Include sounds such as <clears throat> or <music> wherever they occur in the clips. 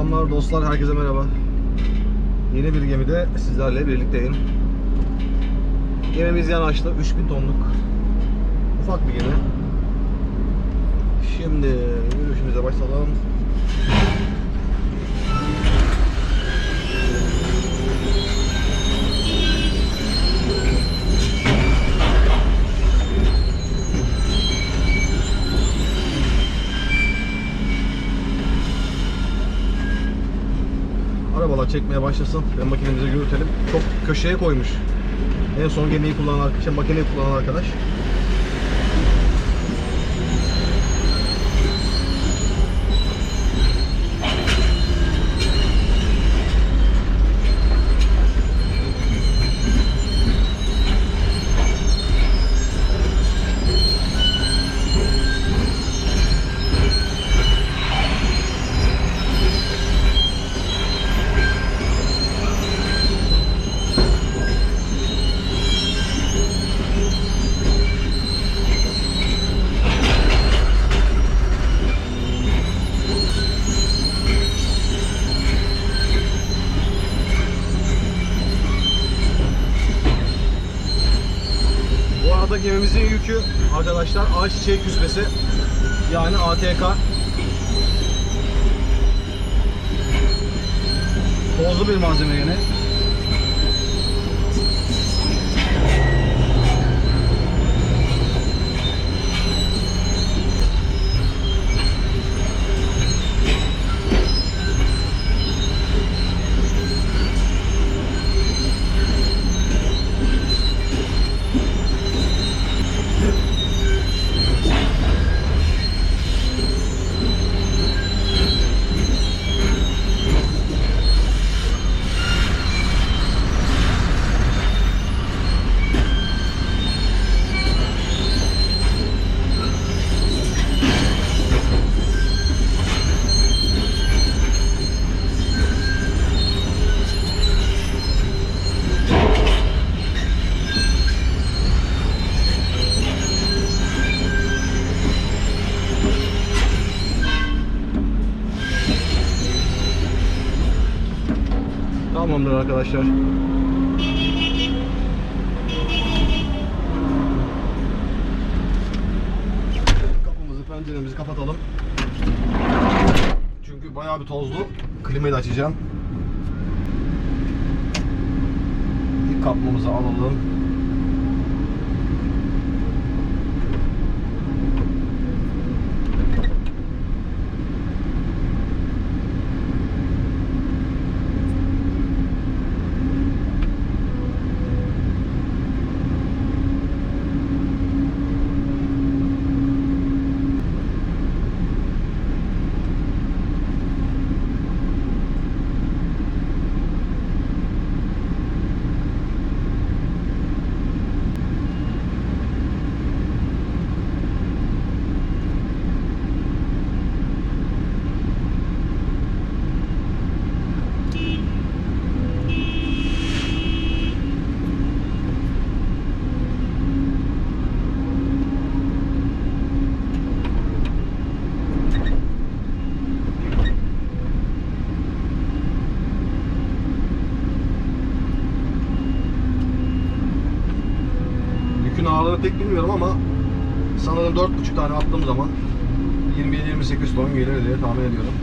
Selamlar dostlar, herkese merhaba. Yeni bir gemide sizlerle birlikteyim. Gemimiz yanaşta 3000 tonluk ufak bir gemi. Şimdi yürüyüşümüze başlayalım. Çekmeye başlasın ve makinemizi yürütelim. Çok köşeye koymuş. En son gemiyi kullanan şey, makineyi kullanan arkadaş. Arkadaşlar ayçiçeği küspesi yani ATK. Tozlu bir malzeme gene. Arkadaşlar. Kapımızı, penceremizi kapatalım. Çünkü bayağı bir tozlu. Klimayı da açacağım. İlk kapımızı alalım. Pek bilmiyorum ama sanırım 4,5 tane attığım zaman 27-28 ton gelir diye tahmin ediyorum.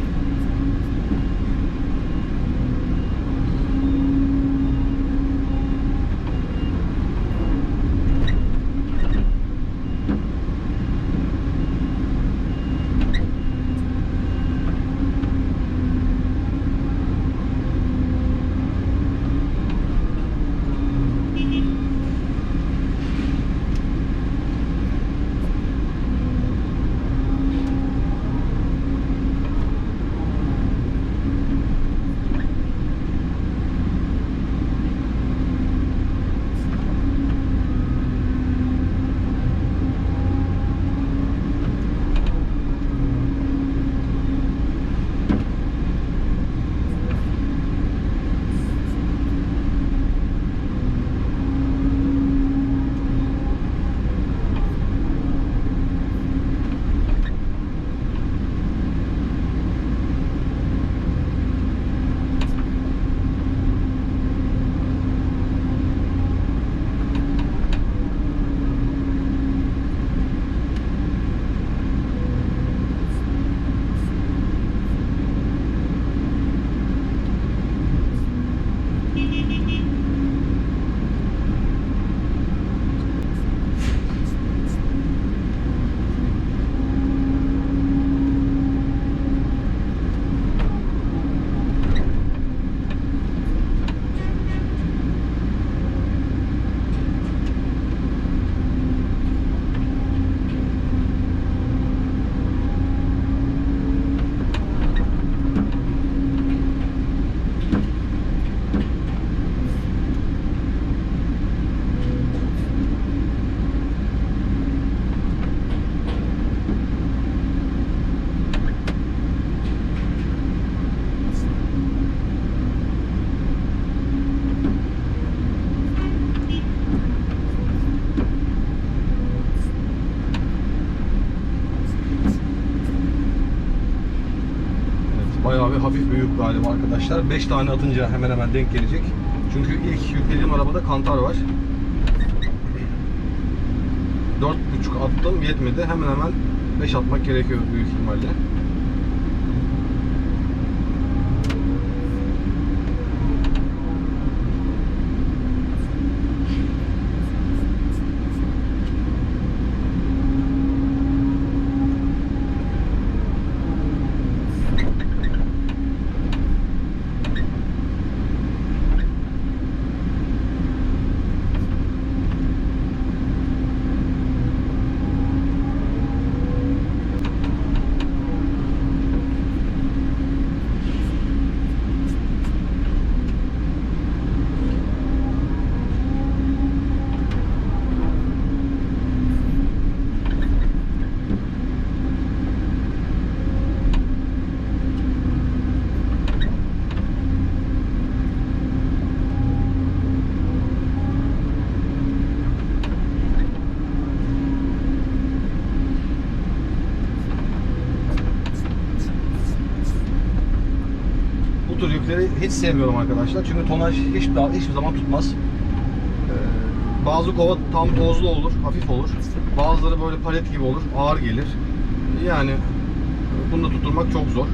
Bir hafif bir yük galiba arkadaşlar. 5 tane atınca hemen hemen denk gelecek. Çünkü ilk yüklediğim arabada kantar var. 4.5 attım yetmedi. Hemen hemen 5 atmak gerekiyor büyük ihtimalle. Bu tür yükleri hiç sevmiyorum arkadaşlar. Çünkü tonaj hiçbir, hiçbir zaman tutmaz. Ee, bazı kova tam tozlu olur, hafif olur. Bazıları böyle palet gibi olur, ağır gelir. Yani bunu da tutturmak çok zor.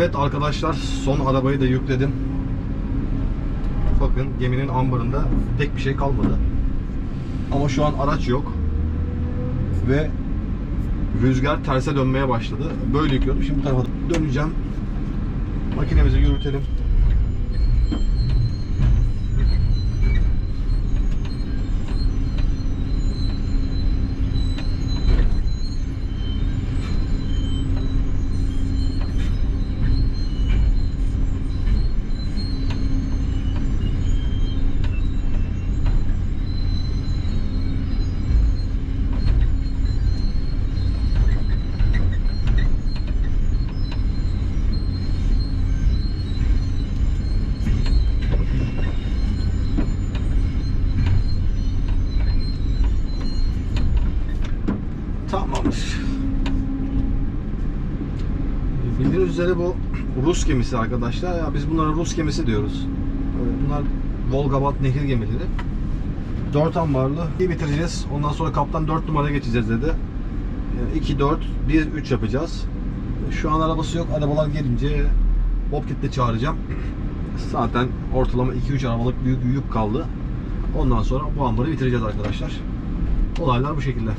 Evet arkadaşlar son arabayı da yükledim. Bakın geminin ambarında pek bir şey kalmadı. Ama şu an araç yok. Ve rüzgar terse dönmeye başladı. Böyle yüklüyordum. Şimdi bu tarafa döneceğim. Makinemizi yürütelim. Tamamdır. Bildiğiniz üzere bu Rus gemisi arkadaşlar. Ya biz bunlara Rus gemisi diyoruz. Böyle Bunlar Volgabat nehir gemileri. 4 ambarlı. Bitireceğiz. Ondan sonra kaptan 4 numara geçeceğiz dedi. Yani 2 4 1 3 yapacağız. Şu an arabası yok. Arabalar gelince Bobcat'le çağıracağım. <clears throat> Zaten ortalama 2-3 arabalık büyük yük kaldı. Ondan sonra bu ambarı bitireceğiz arkadaşlar. Olaylar bu şekilde.